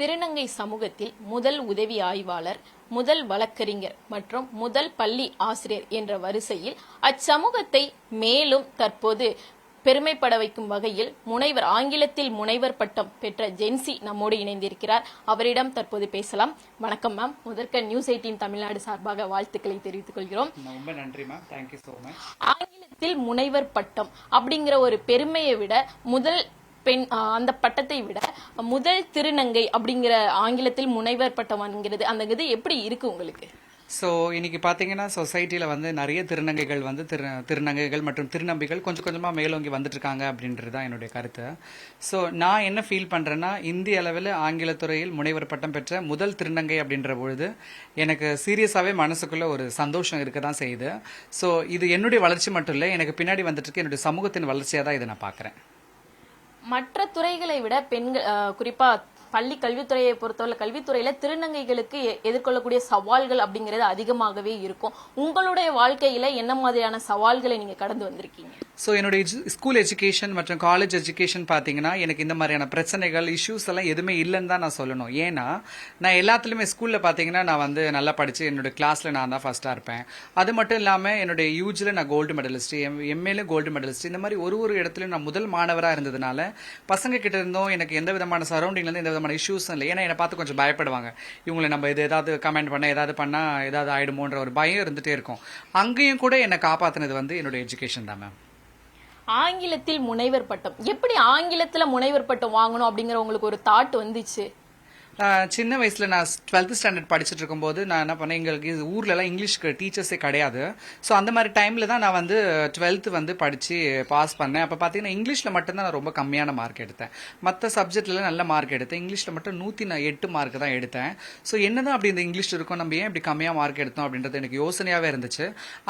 திருநங்கை சமூகத்தில் முதல் உதவி ஆய்வாளர் முதல் வழக்கறிஞர் மற்றும் முதல் பள்ளி ஆசிரியர் என்ற வரிசையில் அச்சமூகத்தை மேலும் தற்போது பெருமைப்பட வைக்கும் வகையில் முனைவர் ஆங்கிலத்தில் முனைவர் பட்டம் பெற்ற ஜென்சி நம்மோடு இணைந்திருக்கிறார். அவரிடம் தற்போது பேசலாம். வணக்கம் மேம் முதற்க நியூஸ் எயிட்டீன் தமிழ்நாடு சார்பாக வாழ்த்துக்களை தெரிவித்துக் கொள்கிறோம். ரொம்ப நன்றி மேம் தேங்க்யூ ஸோ மச் ஆங்கிலத்தில் முனைவர் பட்டம் அப்படிங்கிற ஒரு பெருமையை விட முதல் பெண் அந்த பட்டத்தை விட முதல் திருநங்கை அப்படிங்கிற ஆங்கிலத்தில் முனைவர் பட்டம் வாங்கிறது அந்த இது எப்படி இருக்கு உங்களுக்கு? ஸோ இன்னைக்கு பார்த்தீங்கன்னா சொசைட்டியில் வந்து நிறைய திருநங்கைகள் வந்து திரு திருநங்கைகள் மற்றும் திருநம்பிகள் கொஞ்சம் கொஞ்சமாக மேலோங்கி வந்துட்டுருக்காங்க அப்படின்றது தான் என்னுடைய கருத்து. ஸோ நான் என்ன ஃபீல் பண்ணுறேன்னா இந்திய அளவில் ஆங்கிலத்துறையில் முனைவர் பட்டம் பெற்ற முதல் திருநங்கை அப்படின்ற பொழுது எனக்கு சீரியஸாகவே மனசுக்குள்ளே ஒரு சந்தோஷம் இருக்க தான் செய்யுது. ஸோ இது என்னுடைய வளர்ச்சி மட்டும் இல்லை எனக்கு பின்னாடி வந்துட்டுருக்கு என்னுடைய சமூகத்தின் வளர்ச்சியாக தான் இதை நான் பார்க்குறேன் மற்ற துறைகளை விட பெண்கள் குறிப்பா பள்ளி கல்வித்துறையை பொறுத்தவரை கல்வித்துறையில திருநங்கைகளுக்கு எதிர்கொள்ளக்கூடிய சவால்கள் அப்படிங்கிறது அதிகமாகவே இருக்கும். உங்களுடைய வாழ்க்கையில என்ன மாதிரியான சவால்களை நீங்க கடந்து வந்திருக்கீங்க? ஸோ என்னுடைய ஸ்கூல் எஜுகேஷன் மற்றும் காலேஜ் எஜுகேஷன் பார்த்தீங்கன்னா எனக்கு இந்த மாதிரியான பிரச்சனைகள் இஷ்யூஸ் எல்லாம் எதுவுமே இல்லைன்னு தான் நான் சொல்லணும். ஏன்னா நான் எல்லாத்துலேயுமே ஸ்கூலில் பார்த்தீங்கன்னா நான் வந்து நல்லா படித்து என்னோட கிளாஸில் நான் தான் ஃபஸ்ட்டாக இருப்பேன். அது மட்டும் இல்லாமல் என்னுடைய யூஜில் நான் கோல்டு மெடலிஸ்ட் எம் எம்ஏல கோல்டு மெடலிஸ்ட் இந்த மாதிரி ஒரு ஒரு இடத்துலையும் நான் முதல் மாணவராக இருந்ததுனால பசங்க கிட்ட இருந்தும் எனக்கு எந்த விதமான சரௌண்டிங்லேருந்து எந்த விதமான இஷ்யூஸும் இல்லை. ஏன்னா என்னை பார்த்து கொஞ்சம் பயப்படுவாங்க. இவங்களை நம்ம இது ஏதாவது கமெண்ட் பண்ண ஏதாவது பண்ணால் ஏதாவது ஆகிடுமோன்ற ஒரு பயம் இருந்துகிட்டே இருக்கும். அங்கேயும் கூட என்னை காப்பாற்றினது வந்து என்னோட எஜுகேஷன் தான் மேம் ஆங்கிலத்தில் முனைவர் பட்டம். எப்படி ஆங்கிலத்தில் முனைவர் பட்டம் வாங்கணும் அப்படிங்கிற உங்களுக்கு ஒரு தாட் வந்துச்சு? சின்ன வயசில் நான் டுவெல்த் ஸ்டாண்டர்ட் படிச்சுட்டு இருக்கும்போது நான் என்ன பண்ணேன் எங்களுக்கு இது இங்கிலீஷ்க்கு டீச்சர்ஸே கிடையாது. ஸோ அந்த மாதிரி டைமில் தான் நான் வந்து டுவெல்த் வந்து படித்து பாஸ் பண்ணேன். அப்போ பார்த்தீங்கன்னா இங்கிலீஷில் மட்டும்தான் நான் ரொம்ப கம்மியான மார்க் எடுத்தேன். மற்ற சப்ஜெக்ட்லாம் நல்ல மார்க் எடுத்தேன். இங்கிலீஷில் மட்டும் நூற்றி நான் எட்டு மார்க் தான் எடுத்தேன். ஸோ என்ன தான் அப்படி இந்த இங்கிலீஷ் இருக்கும்? நம்ம ஏன் இப்படி கம்மியாக மார்க் எடுத்தோம் அப்படின்றது எனக்கு யோசனையாகவே இருந்துச்சு.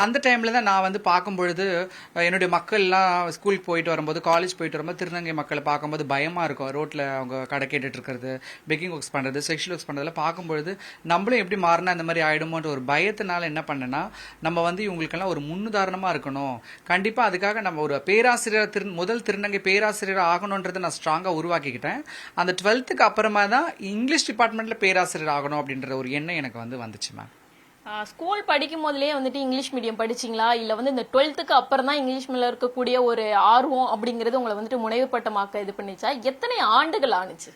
அந்த டைமில் தான் நான் வந்து பார்க்கும்பொழுது என்னுடைய மக்கள்லாம் ஸ்கூலுக்கு போயிட்டு வரும்போது காலேஜ் போயிட்டு வரும்போது திருநங்கை மக்களை பார்க்கும்போது பயமாக இருக்கும். ரோட்டில் அவங்க கடை கேட்டுட்டு இருக்கிறது பெக்கிங் ஒர்க்ஸ் பண்ணுறது செக்ஷுவல் ஒர்க்ஸ் பண்ணுறதுல பார்க்கும்பொழுது நம்மளும் எப்படி மாறினா இந்த மாதிரி ஆகிடுமோன்ற ஒரு பயத்தினால என்ன பண்ணேன்னா நம்ம வந்து இவங்களுக்கெல்லாம் ஒரு முன்னுதாரணமாக இருக்கணும். கண்டிப்பாக அதுக்காக நம்ம ஒரு பேராசிரியர் திரு முதல் திருநங்கை பேராசிரியர் ஆகணுன்றதை நான் ஸ்ட்ராங்காக உருவாக்கிக்கிட்டேன். அந்த டுவெல்த்துக்கு அப்புறமா தான் இங்கிலீஷ் டிபார்ட்மெண்ட்டில் பேராசிரியர் ஆகணும் அப்படின்ற ஒரு எண்ணம் எனக்கு வந்து வந்துச்சு மேம் ஸ்கூல் படிக்கும் போதுலேயே வந்துட்டு இங்கிலீஷ் மீடியம் படிச்சீங்களா? இல்லை வந்து இந்த டுவெல்த்துக்கு அப்புறம் தான் இங்கிலீஷ் மேல இருக்கக்கூடிய ஒரு ஆர்வம் அப்படிங்கிறது உங்களை வந்துட்டு முனைவு பட்டமாக்க இது பண்ணிச்சா? எத்தனை ஆண்டுகள் ஆணுச்சு?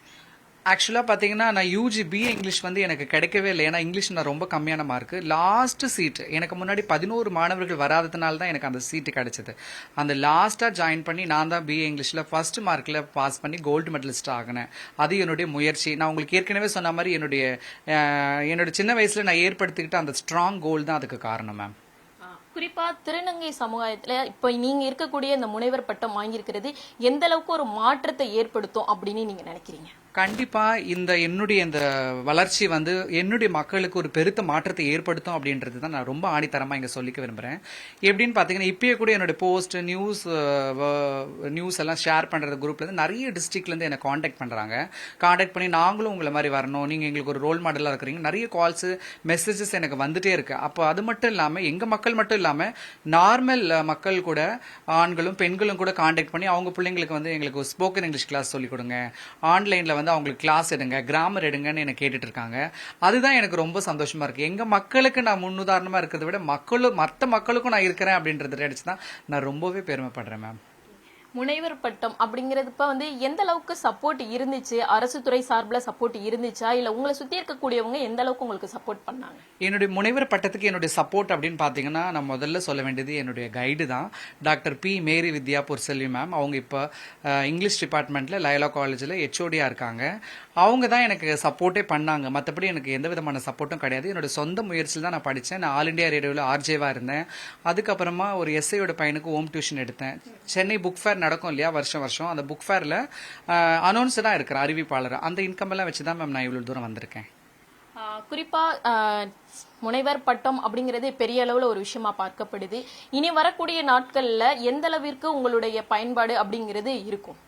ஆக்சுவலாக பார்த்தீங்கன்னா நான் யூஜி பிஏ இங்கிலீஷ் வந்து எனக்கு கிடைக்கவே இல்லை. ஏன்னா இங்கிலீஷ் நான் ரொம்ப கம்மியான மார்க் லாஸ்ட் சீட் எனக்கு முன்னாடி பதினோரு மாணவர்கள் வராததுனால தான் எனக்கு அந்த சீட்டு கிடைச்சது. அந்த லாஸ்ட்டாக ஜாயின் பண்ணி நான் தான் பிஏ இங்கிலீஷில் ஃபர்ஸ்ட் மார்க்கில் பாஸ் பண்ணி கோல்டு மெடலிஸ்ட் ஆகினேன். அது என்னுடைய முயற்சி. நான் உங்களுக்கு ஏற்கனவே சொன்ன மாதிரி என்னுடைய என்னோட சின்ன வயசில் நான் ஏற்படுத்திக்கிட்ட அந்த ஸ்ட்ராங் கோல் தான் அதுக்கு காரணம் மேம் குறிப்பா திருநங்கை சமுதாயத்துல இப்ப நீங்க இருக்கக்கூடிய இந்த முனைவர் பட்டம் வாங்கியிருக்கிறது எந்த அளவுக்கு ஒரு மாற்றத்தை ஏற்படுத்தும் அப்படின்னு நீங்க நினைக்கிறீங்க? கண்டிப்பா இந்த என்னுடைய இந்த வளர்ச்சி வந்து என்னுடைய மக்களுக்கு ஒரு பெருத்த மாற்றத்தை ஏற்படுத்தும் அப்படின்றது தான் நான் ரொம்ப ஆணித்தரமா இங்க சொல்லிக்க விரும்புறேன். எப்படின்னு பாத்தீங்கன்னா இப்பயே கூட என்னோட போஸ்ட் நியூஸ் நியூஸ் எல்லாம் ஷேர் பண்றது குரூப்ல இருந்து நிறைய டிஸ்ட்ரிக்ட்ல இருந்து என்ன காண்டாக்ட் பண்றாங்க. காண்டாக்ட் பண்ணி நாங்களும் உங்களை மாதிரி வரணும். நீங்க எங்களுக்கு ஒரு ரோல் மாடலா இருக்கிறீங்க. நிறைய கால்ஸ் மெசேஜஸ் எனக்கு வந்துட்டே இருக்கு. அப்போ அது மட்டும் இல்லாம எங்க மக்கள் மட்டும் இல்லாம நார்மல் மக்கள் கூட ஆண்களும் பெண்களும் கூட காண்டாக்ட் பண்ணி அவங்க பிள்ளைங்களுக்கு வந்து எங்களுக்கு ஸ்போக்கன் இங்கிலீஷ் கிளாஸ் சொல்லி கொடுங்க. ஆன்லைன்ல வந்து அவங்களுக்கு கிளாஸ் எடுங்க கிராமர் எடுங்கன்னு என்ன கேட்டுட்டு இருக்காங்க அதுதான் எனக்கு ரொம்ப சந்தோஷமா இருக்கு. எங்க மக்களுக்கு நான் முன்னுதாரணமா இருக்கிறத விட மக்களும் மற்ற மக்களுக்கும் நான் இருக்கிறேன் அப்படின்றத நினைச்சு தான் நான் ரொம்பவே பெருமைப்படுறேன் மேம் முனைவர் பட்டம் அப்படிங்கிறதுப்ப வந்து எந்த அளவுக்கு சப்போர்ட் இருந்துச்சு? அரசு துறை சார்பில் சப்போர்ட் இருந்துச்சா? இல்ல உங்களை சுத்தி இருக்கக்கூடியவங்க எந்த அளவுக்கு உங்களுக்கு சப்போர்ட் பண்ணாங்க? என்னுடைய முனைவர் பட்டத்துக்கு என்னுடைய சப்போர்ட் அப்படின்னு பார்த்தீங்கன்னா நான் முதல்ல சொல்ல வேண்டியது என்னுடைய கைடு தான். Doctor P. Mary Vidya Porselvi ma'am அவங்க இப்போ இங்கிலீஷ் டிபார்ட்மெண்ட்டில் லயலா காலேஜில் ஹெச்ஓடியாக இருக்காங்க. அவங்க தான் எனக்கு சப்போர்ட்டே பண்ணாங்க. மற்றபடி எனக்கு எந்த விதமான சப்போர்ட்டும் கிடையாது. என்னோட சொந்த முயற்சியில் தான் நான் படித்தேன் நான் ஆல் இண்டியா ரேடியோவில் ஆர்ஜேவாக இருந்தேன். அதுக்கப்புறமா ஒரு எஸ்ஐயோட பையனுக்கு ஹோம் டியூஷன் எடுத்தேன். சென்னை புக் ஃபேர் நடக்கும் இல்லையா? வருஷம் வருஷம். அந்த புக் ஃபேரில் அனௌன்ஸ் தான் இருக்கிறேன் அறிவிப்பாளர். அந்த இன்கம் எல்லாம் வச்சு தான் மேம் நான் இவ்வளோ தூரம் வந்திருக்கேன். குறிப்பாக குறிப்பா முனைவர் பட்டம் அப்படிங்கிறது பெரிய அளவுல ஒரு விஷயமா பார்க்கப்படுது. இனி வரக்கூடிய நாட்கள்ல எந்த அளவிற்கு உங்களுடைய பயன்பாடு அப்படிங்கிறது இருக்கும்?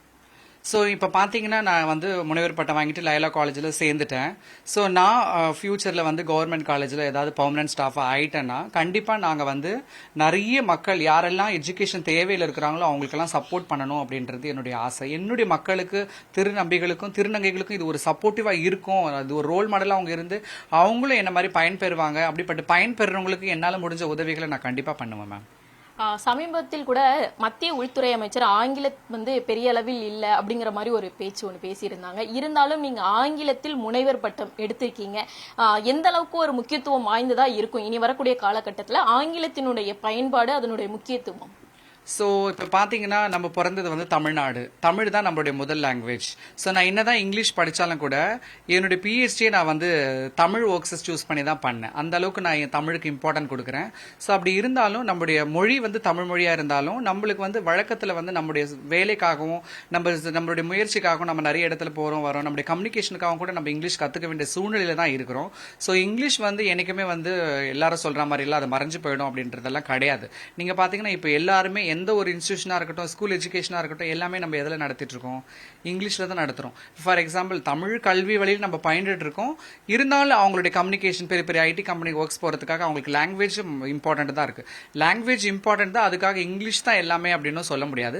ஸோ இப்போ பார்த்தீங்கன்னா நான் வந்து முனைவர் பட்டம் வாங்கிட்டு லயலா காலேஜில் சேர்ந்துட்டேன். ஸோ நான் ஃப்யூச்சரில் வந்து கவர்மெண்ட் காலேஜில் ஏதாவது பர்மனன்ட் ஸ்டாஃபாக ஆகிட்டேன்னா கண்டிப்பாக நாங்கள் வந்து நிறைய மக்கள் யாரெல்லாம் எஜுகேஷன் தேவையில் இருக்கிறாங்களோ அவங்களுக்கெல்லாம் சப்போர்ட் பண்ணணும் அப்படின்றது என்னுடைய ஆசை. என்னுடைய மக்களுக்கு திருநம்பிகளுக்கும் திருநங்கைகளுக்கும் இது ஒரு சப்போர்ட்டிவாக இருக்கும். அது ஒரு ரோல் மாடலாக அவங்க இருந்து அவங்களும் என்ன மாதிரி பயன்பெறுவாங்க அப்படிப்பட்ட பயன்பெறுறவங்களுக்கு என்னால் முடிஞ்ச உதவிகளை நான் கண்டிப்பாக பண்ணுவேன் மேம் சமீபத்தில் கூட மத்திய உள்துறை அமைச்சர் ஆங்கிலம் வந்து பெரிய அளவில் இல்லை அப்படிங்கிற மாதிரி ஒரு பேச்சு ஒன்று பேசியிருந்தாங்க. இருந்தாலும் நீங்க ஆங்கிலத்தில் முனைவர் பட்டம் எடுத்திருக்கீங்க. எந்த அளவுக்கு ஒரு முக்கியத்துவம் வாய்ந்ததா இருக்கும்? இனி வரக்கூடிய காலகட்டத்தில் ஆங்கிலத்தினுடைய பயன்பாடு அதனுடைய முக்கியத்துவம். ஸோ இப்போ பார்த்தீங்கன்னா நம்ம பிறந்தது வந்து தமிழ்நாடு. தமிழ் தான் நம்மளுடைய முதல் லாங்குவேஜ் ஸோ நான் என்ன தான் இங்கிலீஷ் படித்தாலும் கூட என்னுடைய பிஹெச்டியை நான் வந்து தமிழ் ஒர்க்ஸஸ் சூஸ் பண்ணி தான் பண்ணேன். அந்த அளவுக்கு நான் என் தமிழுக்கு இம்பார்ட்டன்ட் கொடுக்குறேன். ஸோ அப்படி இருந்தாலும் நம்முடைய மொழி வந்து தமிழ் மொழியாக இருந்தாலும் நம்மளுக்கு வந்து வழக்கத்தில் வந்து நம்முடைய வேலைக்காகவும் நம்ம நம்மளுடைய முயற்சிக்காகவும் நம்ம நிறைய இடத்துல போகிறோம் வரோம். நம்முடைய கம்யூனிகேஷனுக்காகவும் கூட நம்ம இங்கிலீஷ் கற்றுக்க வேண்டிய சூழ்நிலையில தான் இருக்கிறோம். ஸோ இங்கிலீஷ் வந்து என்றைக்குமே வந்து எல்லாரும் சொல்கிற மாதிரிலாம் அது மறைஞ்சு போயிடும் அப்படின்றதெல்லாம் கிடையாது. நீங்கள் பார்த்தீங்கன்னா இப்போ எல்லாருமே எந்த ஒரு இன்ஸ்டியூஷனாக இருக்கட்டும் ஸ்கூல் எஜுகேஷனாக இருக்கட்டும் எல்லாமே நம்ம எதில் நடத்திட்டு இருக்கோம் இங்கிலீஷில் தான் நடத்துகிறோம் ஃபார் எக்ஸாம்பிள் தமிழ் கல்வி வழியில் நம்ம பயின்றுட்டு இருக்கோம் இருந்தாலும் அவங்களுடைய கம்யூனிகேஷன் பெரிய பெரிய ஐடி கம்பெனி ஒர்க்ஸ் போகிறதுக்காக அவங்களுக்கு லாங்குவேஜ் இம்பார்ட்டண்ட் தான் இருக்குது லாங்குவேஜ் இம்பார்ட்டண்ட் தான் அதுக்காக இங்கிலீஷ் தான் எல்லாமே அப்படின்னு சொல்ல முடியாது.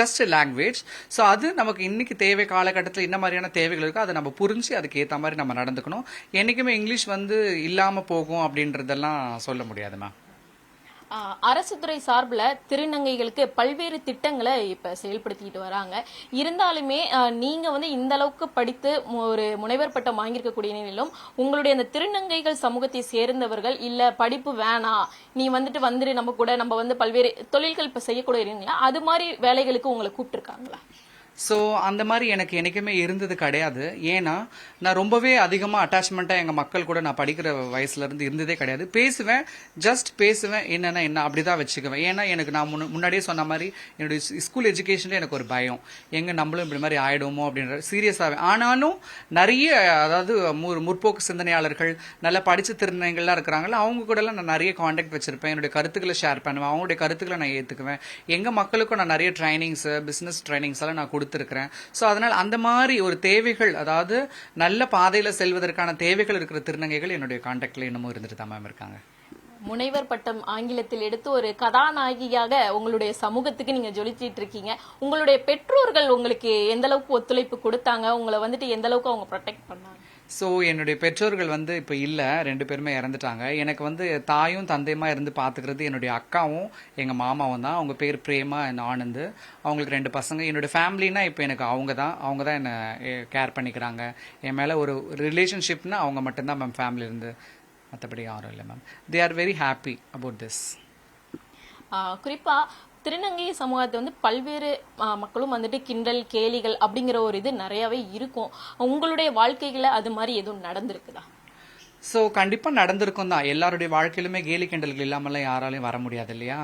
ஜஸ்ட் லாங்குவேஜ் ஸோ அது நமக்கு இன்னைக்கு தேவை காலகட்டத்தில் என்ன மாதிரியான தேவைகள் இருக்கோ அதை நம்ம புரிஞ்சு அதுக்கு ஏற்ற மாதிரி நம்ம நடந்துக்கணும். என்றைக்குமே இங்கிலீஷ் வந்து இல்லாமல் போகும் அப்படின்றதெல்லாம் சொல்ல முடியாது மேம் அரசு துறை சார்பில் திருநங்கைகளுக்கு பல்வேறு திட்டங்களை இப்போ செயல்படுத்திட்டு வராங்க. இருந்தாலுமே நீங்கள் வந்து இந்த அளவுக்கு படித்து ஒரு முனைவர் பட்டம் வாங்கியிருக்கக்கூடிய நிலையிலும் உங்களுடைய அந்த திருநங்கைகள் சமூகத்தை சேர்ந்தவர்கள் இல்லை படிப்பு வேணாம் நீ வந்துட்டு வந்துட்டு நம்ம கூட நம்ம வந்து பல்வேறு தொழில்கள் இப்போ செய்யக்கூடிய இருக்கீங்களா அது மாதிரி வேலைகளுக்கு உங்களை கூப்பிட்டுருக்காங்களா? ஸோ அந்த மாதிரி எனக்கு என்றைக்குமே இருந்தது கிடையாது. ஏன்னா நான் ரொம்பவே அதிகமாக அட்டாச்மெண்ட்டாக எங்கள் மக்கள் கூட நான் படிக்கிற வயசுலேருந்து இருந்ததே கிடையாது. பேசுவேன் ஜஸ்ட் பேசுவேன் என்னென்ன என்ன அப்படி தான் வச்சுக்குவேன். ஏன்னா எனக்கு நான் முன் முன்னாடியே சொன்ன மாதிரி என்னுடைய ஸ்கூல் எஜுகேஷனில் எனக்கு ஒரு பயம். எங்கே நம்மளும் இப்படி மாதிரி ஆகிடுமோ அப்படின்ற சீரியஸாகவே ஆனாலும் நிறைய அதாவது மு- முற்போக்கு சிந்தனையாளர்கள் நல்லா படித்த திறனைகள்லாம் இருக்கிறாங்களா அவங்க கூடலாம் நான் நிறைய காண்டாக்ட் வச்சுருப்பேன். என்னுடைய கருத்துக்களை ஷேர் பண்ணுவேன். அவங்களுடைய கருத்துக்களை நான் ஏற்றுக்குவேன் எங்கள் மக்களுக்கும் நான் நிறைய ட்ரைனிங்ஸு பிஸ்னஸ் ட்ரைனிங்ஸ் எல்லாம் நான் கொடுத்துருக்குறேன். ஸோ அதனால் அந்த மாதிரி ஒரு தேவைகள் அதாவது நல்ல பாதையில் செல்வதற்கான தேவைகள் இருக்கிற திருநங்கைகள் என்னுடைய காண்டாக்டில் இன்னமும் இருந்துட்டு தான் மேம் இருக்காங்க. முனைவர் பட்டம் ஆங்கிலத்தில் எடுத்து ஒரு கதாநாயகியாக உங்களுடைய சமூகத்துக்கு நீங்க ஜொலிச்சிட்டு இருக்கீங்க. உங்களுடைய பெற்றோர்கள் உங்களுக்கு எந்த அளவுக்கு ஒத்துழைப்பு கொடுத்தாங்க? உங்களை வந்துட்டு எந்த அளவுக்கு அவங்க ப்ரொடெக்ட் பண்ணாங்க? ஸோ என்னுடைய பெற்றோர்கள் வந்து இப்போ இல்லை ரெண்டு பேருமே இறந்துட்டாங்க. எனக்கு வந்து தாயும் தந்தையுமா இருந்து பார்த்துக்கிறது என்னுடைய அக்காவும் எங்கள் மாமாவும் தான். அவங்க பேர் பிரேமா அண்ட் ஆனந்த். அவங்களுக்கு ரெண்டு பசங்க. என்னுடைய ஃபேமிலினா இப்போ எனக்கு அவங்க தான். அவங்க தான் என்னை கேர் பண்ணிக்கிறாங்க. என் மேலே ஒரு ரிலேஷன்ஷிப்னா அவங்க மட்டும்தான் மேம் ஃபேமிலி இருந்து. மற்றபடி யாரும் இல்லை ma'am they are very happy about this குறிப்பாக திருநங்கை சமூகத்தை வந்து பல்வேறு மக்களும் வந்துட்டு கிண்டல் கேலிகள் அப்படிங்கிற ஒரு இது நிறையவே இருக்கும். உங்களுடைய வாழ்க்கைகளை அது மாதிரி எதுவும் நடந்திருக்குதா? ஸோ கண்டிப்பாக நடந்திருக்கும் தான். எல்லாருடைய வாழ்க்கையிலுமே கேலி கிண்டல்கள் இல்லாமலாம் யாராலையும் வர முடியாது இல்லையா?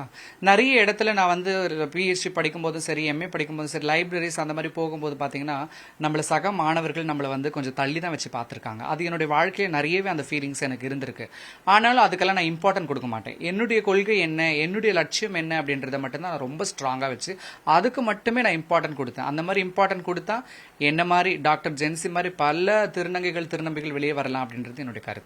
நிறைய இடத்துல நான் வந்து பிஹெச்டி படிக்கும்போதும் சரி எம்ஏ படிக்கும்போதும் சரி லைப்ரரிஸ் அந்த மாதிரி போகும்போது பார்த்தீங்கன்னா நம்மளை சக மாணவர்கள் நம்மளை வந்து கொஞ்சம் தள்ளி தான் வச்சு பார்த்துருக்காங்க அது என்னுடைய வாழ்க்கையில் நிறையவே அந்த ஃபீலிங்ஸ் எனக்கு இருந்திருக்கு. ஆனாலும் அதுக்கெல்லாம் நான் இம்பார்ட்டன்ட் கொடுக்க மாட்டேன். என்னுடைய கொள்கை என்ன? என்னுடைய லட்சியம் என்ன? அப்படின்றத மட்டும்தான் நான் ரொம்ப ஸ்ட்ராங்காக வச்சு அதுக்கு மட்டுமே நான் இம்பார்ட்டன்ட் கொடுத்தேன். அந்த மாதிரி இம்பார்ட்டன்ட் கொடுத்தா என்ன மாதிரி டாக்டர் ஜென்சி மாதிரி பல திருநங்கைகள் திருநம்பிகள் வெளியே வரலாம் அப்படின்றது என்னுடைய கருத்து.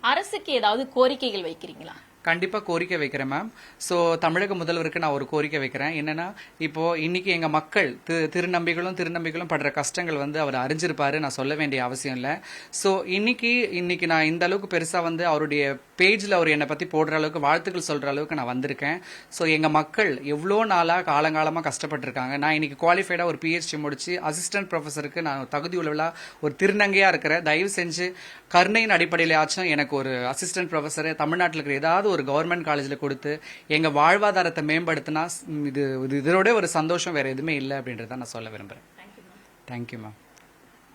அரசுக்கு ஏதாவது கோரிக்கைகள் வைக்கிறீங்களா? கண்டிப்பாக கோரிக்கை வைக்கிறேன் மேம் ஸோ தமிழக முதல்வருக்கு நான் ஒரு கோரிக்கை வைக்கிறேன். என்னென்னா இப்போது இன்றைக்கி எங்கள் மக்கள் திரு திருநம்பிகளும் திருநம்பிகளும் படுற கஷ்டங்கள் வந்து அவர் அறிஞ்சிருப்பாரு. நான் சொல்ல வேண்டிய அவசியம் இல்லை. ஸோ இன்றைக்கி இன்றைக்கி நான் இந்த அளவுக்கு பெருசாக வந்து அவருடைய பேஜில் அவர் என்னை பற்றி போடுற அளவுக்கு வாழ்த்துக்கள் சொல்கிற அளவுக்கு நான் வந்திருக்கேன். ஸோ எங்கள் மக்கள் எவ்வளோ நாளாக காலங்காலமாக கஷ்டப்பட்டிருக்காங்க. நான் இன்றைக்கி குவாலிஃபைடாக ஒரு பிஹெச்டி முடித்து அசிஸ்டன்ட் ப்ரொஃபஸருக்கு நான் தகுதி உள்ளவளாக ஒரு திருநங்கையாக இருக்கிறேன். தயவு செஞ்சு கருணையின் அடிப்படையிலாச்சும் எனக்கு ஒரு அசிஸ்டன்ட் ப்ரொஃபஸர் தமிழ்நாட்டில் இருக்கிற ஏதாவது ஒரு கவர்மெண்ட் காலேஜில் கொடுத்து எங்க வாழ்வாதாரத்தை மேம்படுத்தினா இது இது இதோட ஒரு சந்தோஷம் வேற எதுவுமே இல்லை அப்படின்றத நான் சொல்ல விரும்புறேன். Thank you ma'am